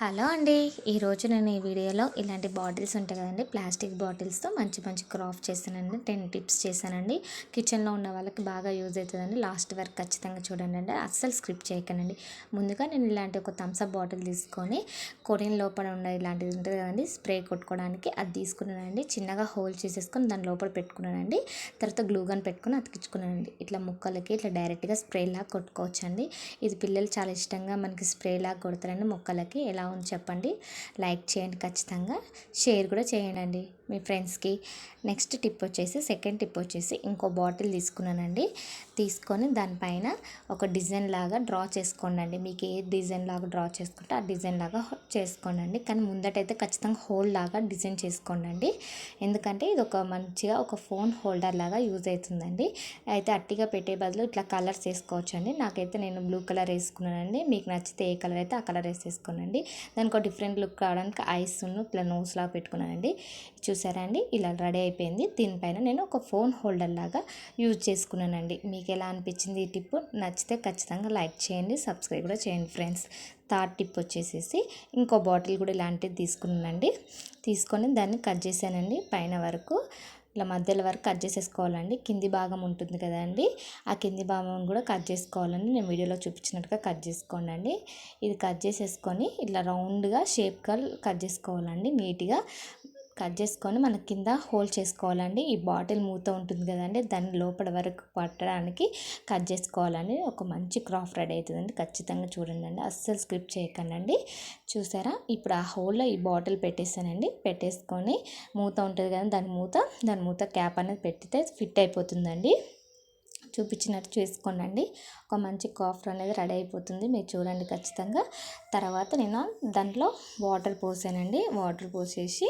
Hello అండి. ఈరోజు నేను ఈ వీడియోలో ఇలాంటి బాటిల్స్ ఉంటాయి కదండి. ప్లాస్టిక్ బాటిల్స్తో మంచి మంచి క్రాఫ్ట్ చేశానండి టెన్ టిప్స్ చేశానండి. కిచెన్లో ఉన్న వాళ్ళకి బాగా యూజ్ అవుతుందండి. లాస్ట్ వరకు ఖచ్చితంగా చూడండి అండి. అస్సలు స్క్రిప్ట్ చేయకండి. ముందుగా నేను ఇలాంటి ఒక థమ్స్అప్ బాటిల్ తీసుకొని కొరియన్ లోపల ఉన్న ఇలాంటిది ఉంటుంది కదండి స్ప్రే కొట్టుకోవడానికి అది తీసుకున్నానండి. చిన్నగా హోల్ చేసేసుకొని దాని లోపల పెట్టుకున్నానండి. తర్వాత గ్లూగన్ పెట్టుకుని అతికించుకున్నానండి. ఇట్లా ముక్కలకి ఇట్లా డైరెక్ట్గా స్ప్రే లాగా కొట్టుకోవచ్చండి. ఇది పిల్లలు చాలా ఇష్టంగా మనకి స్ప్రేలా కొడతారండి మొక్కలకి. ఎలా ఉంది చెప్పండి. లైక్ చేయండి ఖచ్చితంగా. షేర్ కూడా చేయండి మీ ఫ్రెండ్స్కి. నెక్స్ట్ టిప్ వచ్చేసి సెకండ్ టిప్ వచ్చేసి ఇంకో బాటిల్ తీసుకున్నానండి. తీసుకొని దానిపైన ఒక డిజైన్ లాగా డ్రా చేసుకోండి మీకు ఏ డిజైన్ లాగా డ్రా చేసుకుంటే ఆ డిజైన్ లాగా చేసుకోండి కానీ ముందటైతే ఖచ్చితంగా హోల్డ్ లాగా డిజైన్ చేసుకోండి ఎందుకంటే ఇది ఒక మంచిగా ఒక ఫోన్ హోల్డర్ లాగా యూజ్ అవుతుందండి. అయితే అట్టిగా పెట్టే బదులు ఇట్లా కలర్స్ వేసుకోవచ్చండి. నాకైతే నేను బ్లూ కలర్ వేసుకున్నానండి. మీకు నచ్చితే ఏ కలర్ అయితే ఆ కలర్ వేసేసుకోనండి. దానికి ఒక డిఫరెంట్ లుక్ రావడానికి ఐస్ ఇట్లా నోస్ లాగా పెట్టుకున్నానండి చూసారా అండి? ఇలా రెడీ అయిపోయింది. దీనిపైన నేను ఒక ఫోన్ హోల్డర్ లాగా యూజ్ చేసుకున్నానండి. మీకు ఎలా అనిపించింది ఈ టిప్ నచ్చితే ఖచ్చితంగా లైక్ చేయండి సబ్స్క్రైబ్ కూడా చేయండి ఫ్రెండ్స్. థర్డ్ టిప్ వచ్చేసేసి ఇంకో బాటిల్ కూడా ఇలాంటిది తీసుకున్నానండి. తీసుకొని దాన్ని కట్ చేశానండి. పైన వరకు ఇలా మధ్యలో వరకు కట్ చేసేసుకోవాలండి. కింది భాగం ఉంటుంది కదండి ఆ కింది భాగం కూడా కట్ చేసుకోవాలండి. నేను వీడియోలో చూపించినట్టుగా కట్ చేసుకోండి ఇది కట్ చేసేసుకొని ఇట్లా రౌండ్గా షేప్గా కట్ చేసుకోవాలండి. నీట్గా కట్ చేసుకొని మన కింద హోల్డ్ చేసుకోవాలండి. ఈ బాటిల్ మూత ఉంటుంది కదండి దాని లోపల వరకు పట్టడానికి కట్ చేసుకోవాలండి. ఒక మంచి క్రాఫ్ రెడీ అవుతుందండి. ఖచ్చితంగా చూడండి అండి అస్సలు స్క్రిప్ట్ చేయకండి చూసారా? ఇప్పుడు ఆ హోల్లో ఈ బాటిల్ పెట్టేసానండి. పెట్టేసుకొని మూత ఉంటుంది కదా దాని మూత. దాని మూత క్యాప్ అనేది పెట్టితే ఫిట్ అయిపోతుందండి. చూపించినట్టు చేసుకోనండి. ఒక మంచి కాఫర్ అనేది రెడీ అయిపోతుంది. మీరు చూడండి ఖచ్చితంగా. తర్వాత నేను దాంట్లో వాటర్ పోసానండి. వాటర్ పోసేసి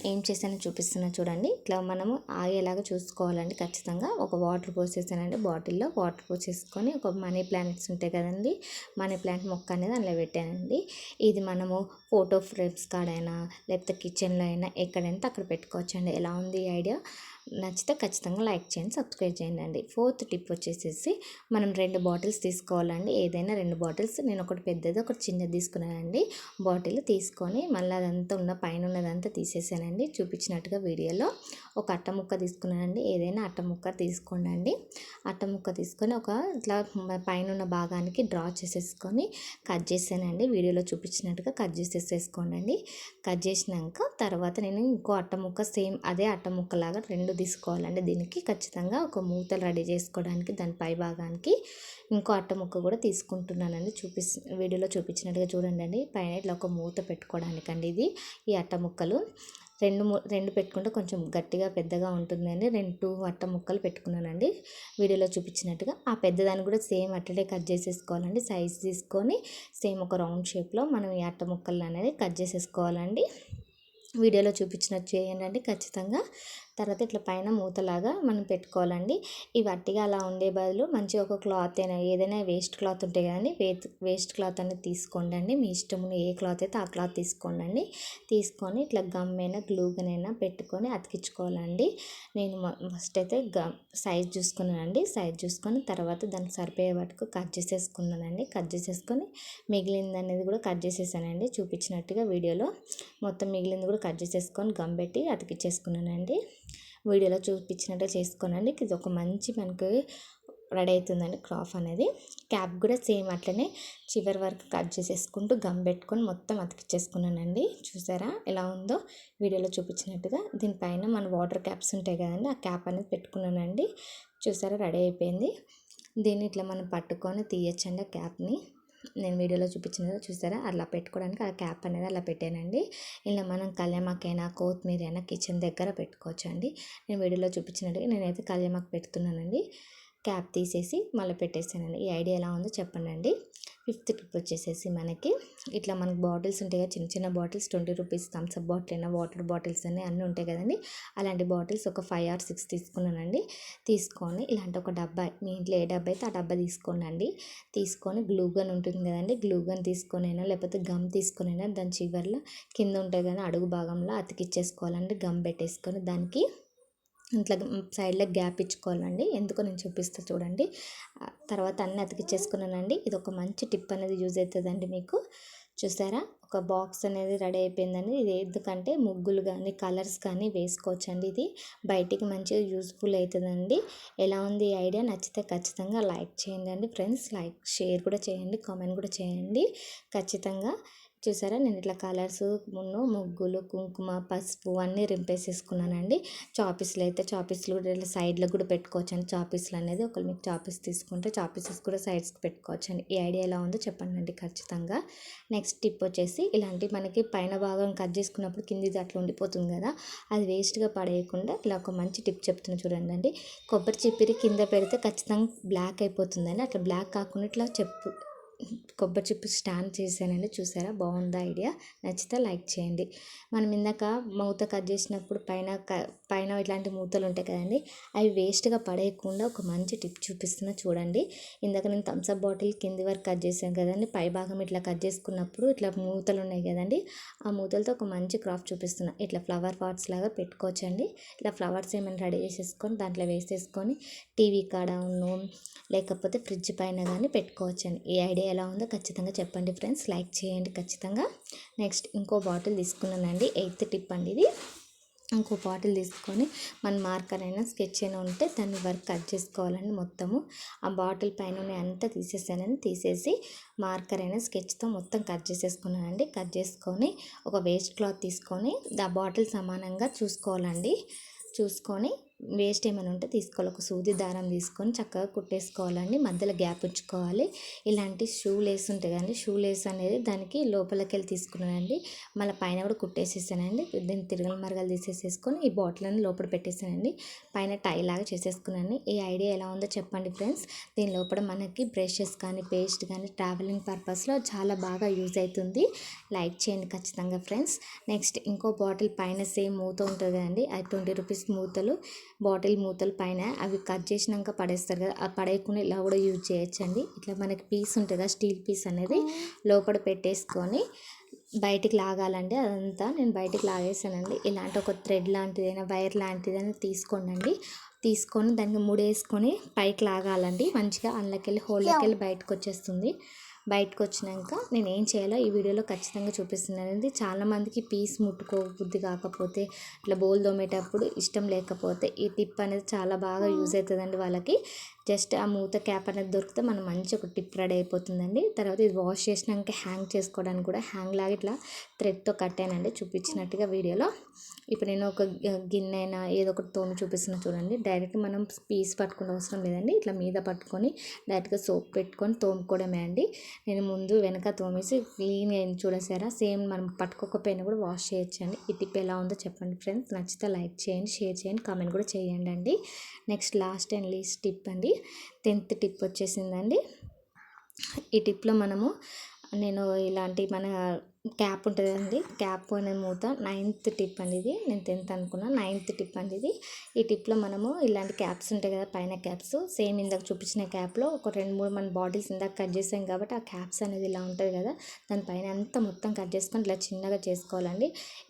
ఏం చేశానో చూపిస్తున్నా చూడండి. ఇట్లా మనము ఆగేలాగా చూసుకోవాలండి ఖచ్చితంగా. ఒక వాటర్ పోసేసానండి బాటిల్లో వాటర్ పోసేసుకొని ఒక మనీ ప్లాంట్స్ ఉంటాయి కదండి. మనీ ప్లాంట్ మొక్క అనేది అందులో పెట్టానండి. ఇది మనము ఫోటో ఫ్రేమ్స్ కాడైనా లేకపోతే కిచెన్లో అయినా ఎక్కడైనా అక్కడ పెట్టుకోవచ్చండి. ఎలా ఉంది ఐడియా? నచ్చితే ఖచ్చితంగా లైక్ చేయండి సబ్స్క్రైబ్ చేయండి అండి. ఫోర్త్ టిప్ వచ్చేసేసి మనం రెండు బాటిల్స్ తీసుకోవాలండి. ఏదైనా రెండు బాటిల్స్ నేను ఒకటి పెద్దది ఒకటి చిన్నది తీసుకున్నానండి. బాటిల్ తీసుకొని మళ్ళీ అదంతా ఉన్న పైన ఉన్నదంతా తీసేసానండి. చూపించినట్టుగా వీడియోలో ఒక అట్ట ముక్క తీసుకున్నానండి. ఏదైనా అట్ట ముక్క తీసుకోండి అట్ట ముక్క తీసుకొని ఒక ఇట్లా పైన ఉన్న భాగానికి డ్రా చేసేసుకొని కట్ చేసానండి. వీడియోలో చూపించినట్టుగా కట్ చేసేసేసుకోండి కట్ చేసినాక తర్వాత నేను ఇంకో అట్ట ముక్క సేమ్ అదే అట్ట ముక్కలాగా రెండు తీసుకోవాలండి దీనికి ఖచ్చితంగా ఒక మూతలు రెడీ చేసుకోవడానికి దాని పై భాగానికి ఇంకో అట్ట ముక్క కూడా తీసుకుంటున్నానండి. చూపి వీడియోలో చూపించినట్టుగా చూడండి పైన ఇట్లా ఒక మూత పెట్టుకోవడానికండి ఇది ఈ అట్ట ముక్కలు రెండు రెండు పెట్టుకుంటే కొంచెం గట్టిగా పెద్దగా ఉంటుందండి. రెండు టూ అట్ట ముక్కలు పెట్టుకున్నానండి. వీడియోలో చూపించినట్టుగా ఆ పెద్దదాన్ని కూడా సేమ్ అట్టడే కట్ చేసేసుకోవాలండి. సైజ్ తీసుకొని సేమ్ ఒక రౌండ్ షేప్లో మనం ఈ అట్ట ముక్కలు అనేది కట్ చేసేసుకోవాలండి. వీడియోలో చూపించినట్టు చేయండి ఖచ్చితంగా తర్వాత ఇట్లా పైన మూతలాగా మనం పెట్టుకోవాలండి. ఇవి అట్టిగా అలా ఉండే బదులు మంచి ఒక క్లాత్ అయినా ఏదైనా వేస్ట్ క్లాత్ ఉంటాయి కదండి వేస్ట్ క్లాత్ అనేది తీసుకోండి అండి మీ ఇష్టం ఏ క్లాత్ అయితే ఆ క్లాత్ తీసుకోండి తీసుకొని ఇట్లా గమ్ అయినా గ్లూగనైనా పెట్టుకొని అతికించుకోవాలండి. నేను ఫస్ట్ అయితే గమ్ సైజ్ చూసుకున్నానండి. సైజ్ చూసుకొని తర్వాత దానికి సరిపోయే వాటికి కట్ చేసేసుకున్నానండి. కట్ చేసేసుకొని మిగిలింది అనేది కూడా కట్ చేసేసానండి. చూపించినట్టుగా వీడియోలో మొత్తం మిగిలింది కూడా కట్ చేసేసుకొని గమ్ పెట్టి అతికిచ్చేసుకున్నానండి వీడియోలో చూపించినట్టు చేసుకోనండి. ఇది ఒక మంచి మనకు రెడీ అవుతుందండి క్రాఫ్ అనేది. క్యాప్ కూడా సేమ్ అట్లనే చివరి వరకు కట్ చేసేసుకుంటూ గమ్ పెట్టుకొని మొత్తం అతికిచ్చేసుకున్నానండి. చూసారా ఎలా ఉందో వీడియోలో చూపించినట్టుగా. దీనిపైన మన వాటర్ క్యాప్స్ ఉంటాయి కదండి ఆ క్యాప్ అనేది పెట్టుకున్నానండి. చూసారా రెడీ అయిపోయింది. దీన్ని ఇట్లా మనం పట్టుకొని తీయచ్చండి ఆ క్యాప్ని. నేను వీడియోలో చూపించిన చూసారా? అలా పెట్టుకోవడానికి ఆ క్యాప్ అనేది అలా పెట్టానండి. ఇలా మనం కళ్యామాకైనా కొత్తిమీర అయినా కిచెన్ దగ్గర పెట్టుకోవచ్చు అండి నేను వీడియోలో చూపించినట్టుగా నేనైతే కళ్యామాకు పెడుతున్నానండి. క్యాప్ తీసేసి మళ్ళీ పెట్టేసానండి ఈ ఐడియా ఎలా ఉందో చెప్పండి ఫిఫ్త్ టిప్ వచ్చేసేసి మనకి. ఇట్లా మనకి బాటిల్స్ ఉంటాయి కదా చిన్న చిన్న bottles twenty rupees Thums Up bottle అయినా వాటర్ బాటిల్స్ అన్నీ అన్నీ ఉంటాయి కదండి. అలాంటి బాటిల్స్ ఒక ఫైవ్ ఆర్ సిక్స్ తీసుకున్నానండి. తీసుకొని ఇలాంటి ఒక డబ్బా మీ ఇంట్లో ఏ డబ్బా అయితే ఆ డబ్బా తీసుకోనండి. తీసుకొని గ్లూగన్ ఉంటుంది కదండి గ్లూగన్ తీసుకొని అయినా లేకపోతే గమ్ తీసుకొని అయినా దాని చివరిలో కింద ఉంటుంది కానీ అడుగు భాగంలో అతికిచ్చేసుకోవాలండి గమ్ పెట్టేసుకొని దానికి ఇట్లా సైడ్లో గ్యాప్ ఇచ్చుకోవాలండి. ఎందుకో నేను చూపిస్తాను చూడండి. తర్వాత అన్నీ అతికిచ్చేసుకున్నానండి. ఇది ఒక మంచి టిప్ అనేది యూజ్ అవుతుందండి మీకు. చూసారా? ఒక బాక్స్ అనేది రెడీ అయిపోయిందండి. ఇది ఎందుకంటే ముగ్గులు కానీ కలర్స్ కానీ వేసుకోవచ్చండి ఇది. బయటికి మంచిగా యూస్ఫుల్ అవుతుందండి ఎలా ఉంది ఈ ఐడియా? నచ్చితే ఖచ్చితంగా లైక్ చేయండి అండి ఫ్రెండ్స్. లైక్ షేర్ కూడా చేయండి. కామెంట్ కూడా చేయండి. ఖచ్చితంగా చూసారా? నేను ఇట్లా కలర్స్ మున్ను ముగ్గులు కుంకుమ పసుపు అన్నీ రింపేసేసుకున్నానండి. చాపీస్లు అయితే చాపీస్లు కూడా ఇట్లా సైడ్లో కూడా పెట్టుకోవచ్చు అండి చాపీస్లు అనేది ఒకరు మీకు చాపీస్ తీసుకుంటే చాపీసెస్ కూడా సైడ్స్కి పెట్టుకోవచ్చు అండి ఈ ఐడియా ఎలా ఉందో చెప్పండి అండి ఖచ్చితంగా. నెక్స్ట్ టిప్ వచ్చేసి ఇలాంటి మనకి పైన భాగం కట్ చేసుకున్నప్పుడు కిందిది అట్లా ఉండిపోతుంది కదా అది వేస్ట్గా పడేయకుండా ఇలా ఒక మంచి టిప్ చెప్తున్నా చూడండి అండి. కొబ్బరి చిప్పిరి కింద పెడితే ఖచ్చితంగా బ్లాక్ అయిపోతుందండి. అట్లా బ్లాక్ కాకుండా ఇట్లా చెప్పు కొబ్బరి చిప్పు స్టాండ్ చేశానండి చూసారా? బాగుందా ఐడియా? నచ్చితే లైక్ చేయండి. మనం ఇందాక మూత కట్ చేసినప్పుడు పైన పైన ఇట్లాంటి మూతలు ఉంటాయి కదండి అవి వేస్ట్గా పడేయకుండా ఒక మంచి టిప్ చూపిస్తున్నా చూడండి. ఇందాక నేను థమ్స్అప్ బాటిల్ కింది వరకు కట్ చేశాను కదండి పై భాగం ఇట్లా కట్ చేసుకున్నప్పుడు ఇట్లా మూతలు ఉన్నాయి కదండి ఆ మూతలతో ఒక మంచి క్రాఫ్ట్ చూపిస్తున్నా. ఇట్లా ఫ్లవర్ పాట్స్ లాగా పెట్టుకోవచ్చండి. ఇట్లా ఫ్లవర్స్ ఏమైనా రెడీ చేసేసుకొని దాంట్లో వేసేసుకొని టీవీ కాడ ఉన్ను లేకపోతే ఫ్రిడ్జ్ పైన కానీ పెట్టుకోవచ్చండి. ఈ ఐడియా ఎలా ఉందో ఖచ్చితంగా చెప్పండి ఫ్రెండ్స్. లైక్ చేయండి ఖచ్చితంగా. నెక్స్ట్ ఇంకో బాటిల్ తీసుకున్నానండి. ఎయిత్ టిప్ అండి ఇది. ఇంకో బాటిల్ తీసుకొని మన మార్కర్ అయినా స్కెచ్ అయినా ఉంటే దాన్ని వర్క్ కట్ చేసుకోవాలండి మొత్తము. ఆ బాటిల్ పైన అంతా తీసేసానని తీసేసి మార్కర్ అయినా స్కెచ్తో మొత్తం కట్ చేసేసుకున్నానండి. కట్ చేసుకొని ఒక వేస్ట్ క్లాత్ తీసుకొని ఆ బాటిల్ సమానంగా చూసుకోవాలండి. చూసుకొని వేస్ట్ ఏమైనా ఉంటే తీసుకోవాలి. ఒక సూది దారం తీసుకొని చక్కగా కుట్టేసుకోవాలండి. మధ్యలో గ్యాప్ ఉంచుకోవాలి. ఇలాంటి షూ లేస్ ఉంటాయి కదండి. షూ లేస్ అనేది దానికి లోపలికి వెళ్ళి తీసుకున్నానండి. మళ్ళీ పైన కూడా కుట్టేసేసానండి. దీన్ని తిరగల మరగలు తీసేసేసుకొని ఈ బాటిల్ అని లోపల పెట్టేసానండి. పైన టై లాగా చేసేసుకున్నాను ఈ ఐడియా ఎలా ఉందో చెప్పండి ఫ్రెండ్స్. దీని లోపల మనకి బ్రషెస్ కానీ పేస్ట్ కానీ ట్రావెలింగ్ పర్పస్లో చాలా బాగా యూజ్ అవుతుంది. లైక్ చేయండి ఖచ్చితంగా ఫ్రెండ్స్. నెక్స్ట్ ఇంకో బాటిల్ పైన సేమ్ మూత ఉంటుంది కదండి. అది ట్వంటీ రూపీస్ మూతలు. బాటిల్ మూతల పైన అవి కట్ చేసినాక పడేస్తారు కదా ఆ పడేయకుండా ఇలా కూడా యూజ్ చేయొచ్చండి. ఇట్లా మనకి పీస్ ఉంటుంది స్టీల్ పీస్ అనేది లోపల పెట్టేసుకొని బయటికి లాగాలండి. అదంతా నేను బయటికి లాగేసానండి. ఇలాంటి ఒక థ్రెడ్ లాంటిదైనా వైర్ లాంటిదైనా తీసుకోండి తీసుకొని దానికి ముడేసుకొని పైకి లాగాలండి. మంచిగా అందులోకి వెళ్ళి హోల్లోకి వెళ్ళి బయటకు వచ్చేస్తుంది బయటకు వచ్చినాక నేను ఏం చేయాలో ఈ వీడియోలో ఖచ్చితంగా చూపిస్తున్నాను. ఇది చాలామందికి పీస్ ముట్టుకోబుద్ధి కాకపోతే ఇట్లా బోల్ దోమేటప్పుడు ఇష్టం లేకపోతే ఈ టిప్ అనేది చాలా బాగా యూజ్ అవుతుందండి వాళ్ళకి. జస్ట్ ఆ మూత క్యాప్ అనేది దొరికితే మనం మంచి ఒక టిప్ రెడీ అయిపోతుందండి. తర్వాత ఇది వాష్ చేసినాక హ్యాంగ్ చేసుకోవడానికి కూడా హ్యాంగ్ లాగా ఇట్లా థ్రెడ్తో కట్టానండి చూపించినట్టుగా వీడియోలో. ఇప్పుడు నేను ఒక గిన్నె అయినా ఏదో ఒకటి తోమి చూపిస్తున్నా చూడండి. డైరెక్ట్ మనం పీస్ పట్టుకునే అవసరం లేదండి. ఇట్లా మీద పట్టుకొని డైరెక్ట్గా సోప్ పెట్టుకొని తోముకోవడమే అండి. నేను ముందు వెనక తోమేసి క్లీన్గా చూడసారా? సేమ్ మనం పట్టుకోకపోయినా కూడా వాష్ చేయొచ్చు అండి ఈ టిప్ ఎలా ఉందో చెప్పండి ఫ్రెండ్స్. నచ్చితే లైక్ చేయండి షేర్ చేయండి కామెంట్ కూడా చేయండి అండి next last and least tip అండి. టెన్త్ టిప్ వచ్చేసిందండి. ఈ టిప్లో మనము నేను ఇలాంటి మన క్యాప్ ఉంటుంది క్యాప్ అనే మూత నైన్త్ టిప్ అండి ఇది. నేను టెన్త్ అనుకున్నా నైన్త్ టిప్ అండి ఇది. ఈ టిప్లో మనము ఇలాంటి క్యాప్స్ ఉంటాయి కదా పైన క్యాప్స్. సేమ్ ఇందాక చూపించిన క్యాప్లో ఒక రెండు మూడు మన బాటిల్స్ ఇందాక కట్ చేసాం కాబట్టి ఆ క్యాప్స్ అనేది ఇలా ఉంటుంది కదా దానిపైన అంతా మొత్తం కట్ చేసుకొని ఇట్లా చిన్నగా చేసుకోవాలండి.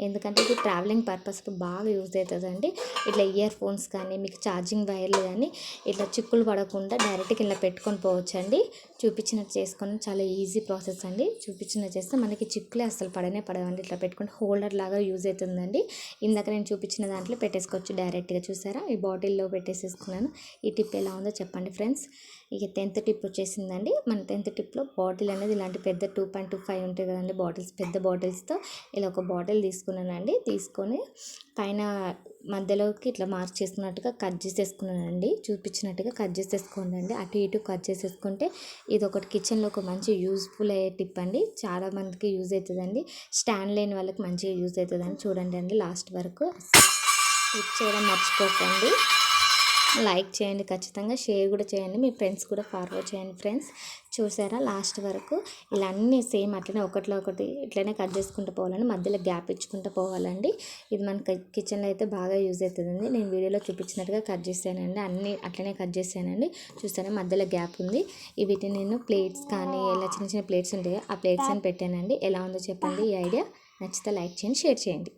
ఎందుకంటే ఇది ట్రావెలింగ్ పర్పస్కి బాగా యూజ్ అవుతుందండి. ఇట్లా ఇయర్ ఫోన్స్ కానీ మీకు ఛార్జింగ్ వైర్లు కానీ ఇట్లా చిక్కులు పడకుండా డైరెక్ట్గా ఇలా పెట్టుకొని పోవచ్చండి. చూపించినట్టు చేసుకొని చాలా ఈజీ ప్రాసెస్ అండి. చూపించినట్టు చేస్తే మనకి చిక్కులు అసలు పడనే పడవండి ఇట్లా పెట్టుకుంటే హోల్డర్ లాగా యూజ్ అవుతుందండి. ఇందాక నేను చూపించిన దాంట్లో పెట్టేసుకోవచ్చు డైరెక్ట్గా చూసారా? ఈ బాటిల్లో పెట్టేసేసుకున్నాను. ఈ టిప్ ఎలా ఉందో చెప్పండి ఫ్రెండ్స్. ఇక టెన్త్ టిప్ వచ్చేసిందండి. మన టెన్త్ టిప్లో బాటిల్ అనేది ఇలాంటి పెద్ద టూ పాయింట్ టూ ఫైవ్ ఉంటాయి కదండి బాటిల్స్ పెద్ద బాటిల్స్తో ఇలా ఒక బాటిల్ తీసుకున్నానండి. తీసుకొని పైన మధ్యలోకి ఇట్లా మార్క్ చేసుకున్నట్టుగా కట్ చేసేసుకున్నానండి. చూపించినట్టుగా కట్ చేసేసుకోండి అండి అటు ఇటు కట్ చేసేసుకుంటే ఇది ఒకటి కిచెన్లో ఒక మంచి యూస్ఫుల్ అయ్యే టిప్ అండి. చాలా మందికి అవుతుంది. అవుతుందండి స్టాండ్ లేని వాళ్ళకి మంచిగా యూజ్ అవుతుందని చూడండి అండి లాస్ట్ వరకు. క్లిక్ చేయడం మర్చిపోకండి. లైక్ చేయండి ఖచ్చితంగా షేర్ కూడా చేయండి మీ ఫ్రెండ్స్ కూడా ఫార్వర్డ్ చేయండి ఫ్రెండ్స్. చూసారా లాస్ట్ వరకు ఇలా అన్నీ సేమ్ అట్లనే ఒకటిలో ఒకటి ఇట్లనే కట్ చేసుకుంటూ పోవాలండి మధ్యలో గ్యాప్ ఇచ్చుకుంటూ పోవాలండి. ఇది మన కిచెన్లో అయితే బాగా యూజ్ అవుతుందండి. నేను వీడియోలో చూపించినట్టుగా కట్ చేశానండి అన్నీ అట్లనే కట్ చేశానండి. చూసారా మధ్యలో గ్యాప్ ఉంది. వీటిని నేను ప్లేట్స్ కానీ ఇలా చిన్న చిన్న ప్లేట్స్ ఉంటాయో ఆ ప్లేట్స్ అని పెట్టానండి. ఎలా ఉందో చెప్పండి ఈ ఐడియా. నచ్చితే లైక్ చేయండి షేర్ చేయండి.